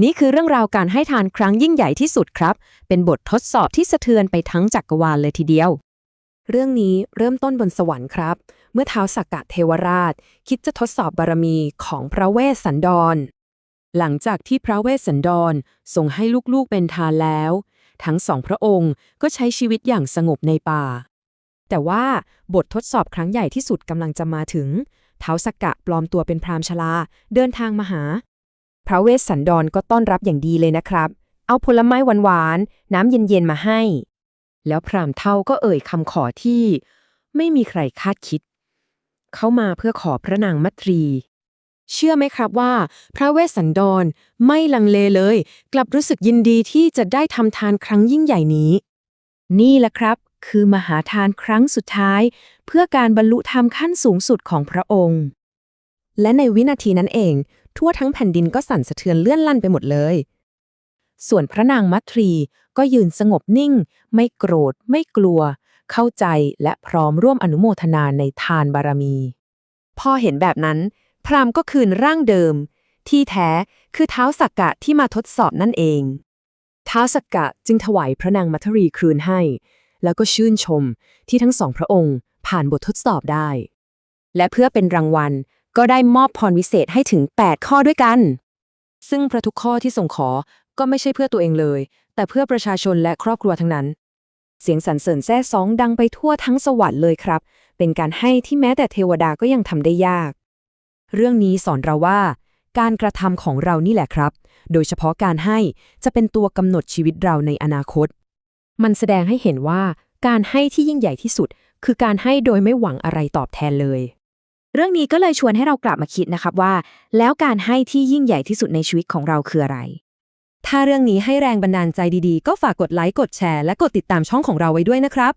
นี่คือเรื่องราวการให้ทานครั้งยิ่งใหญ่ที่สุดครับ เป็นบททดสอบที่สะเทือนไปทั้งจักรวาลเลยทีเดียว เรื่องนี้เริ่มต้นบนสวรรค์ครับ เมื่อเท้าสักกะเทวราช คิดจะทดสอบบารมีของพระเวสสันดร หลังจากที่พระเวสสันดรทรงให้ลูกๆเป็นทานแล้ว ทั้งสองพระองค์ก็ใช้ชีวิตอย่างสงบในป่า แต่ว่าบททดสอบครั้งใหญ่ที่สุดกำลังจะมาถึง เท้าสักกะปลอมตัวเป็นพรามชลาเดินทางมาหา พระเวสสันดรก็ต้อนรับอย่างดีเลยนะครับ เอาผลไม้หวานๆ น้ำเย็นๆ มาให้ แล้วพรามเท่าก็เอ่ยคำขอที่ ไม่มีใครคาดคิด เขามาเพื่อขอพระนางมัตรี เชื่อไหมครับว่า พระเวสสันดรไม่ลังเลเลย กลับรู้สึกยินดีที่จะได้ทำทานครั้งยิ่งใหญ่นี้ นี่แหละครับ คือมหาทานครั้งสุดท้าย เพื่อการบรรลุธรรมขั้นสูงสุดของพระองค์และในวินาทีนั้นเอง ทั่วทั้งแผ่นดินก็สั่นสะเทือนเลื่อนลั่นไปหมดเลย ส่วนพระนางมัตรีก็ยืนสงบนิ่ง ไม่โกรธ ไม่กลัว เข้าใจและพร้อมร่วมอนุโมทนาในทานบารมี พอเห็นแบบนั้น พราหมณ์ก็คืนร่างเดิม ที่แท้คือเท้าสักกะที่มาทดสอบนั่นเองท้าสักกะจึงถวายพระนางมัทรีคืนให้ แล้วก็ชื่นชมที่ทั้งสองพระองค์ผ่านบททดสอบได้ และเพื่อเป็นรางวัล ก็ได้มอบพรวิเศษให้ถึง 8 ข้อด้วยกัน ซึ่งพระทุกข้อที่ส่งขอก็ไม่ใช่เพื่อตัวเองเลย แต่เพื่อประชาชนและครอบครัวทั้งนั้น เสียงสรรเสริญแซ่ซ้องดังไปทั่วทั้งสวรรค์เลยครับ เป็นการให้ที่แม้แต่เทวดาก็ยังทำได้ยาก เรื่องนี้สอนเราว่า การกระทำของเรานี่แหละครับ โดยเฉพาะการให้จะเป็นตัวกำหนดชีวิตเราในอนาคต มันแสดงให้เห็นว่าการให้ที่ยิ่งใหญ่ที่สุด คือการให้โดยไม่หวังอะไรตอบแทนเลย เรื่องนี้ก็เลยชวนให้เรากลับมาคิดนะครับว่า แล้วการให้ที่ยิ่งใหญ่ที่สุดในชีวิตของเราคืออะไร ถ้าเรื่องนี้ให้แรงบันดาลใจดีๆ ก็ฝากกดไลค์กดแชร์และกดติดตามช่องของเราไว้ด้วยนะครับ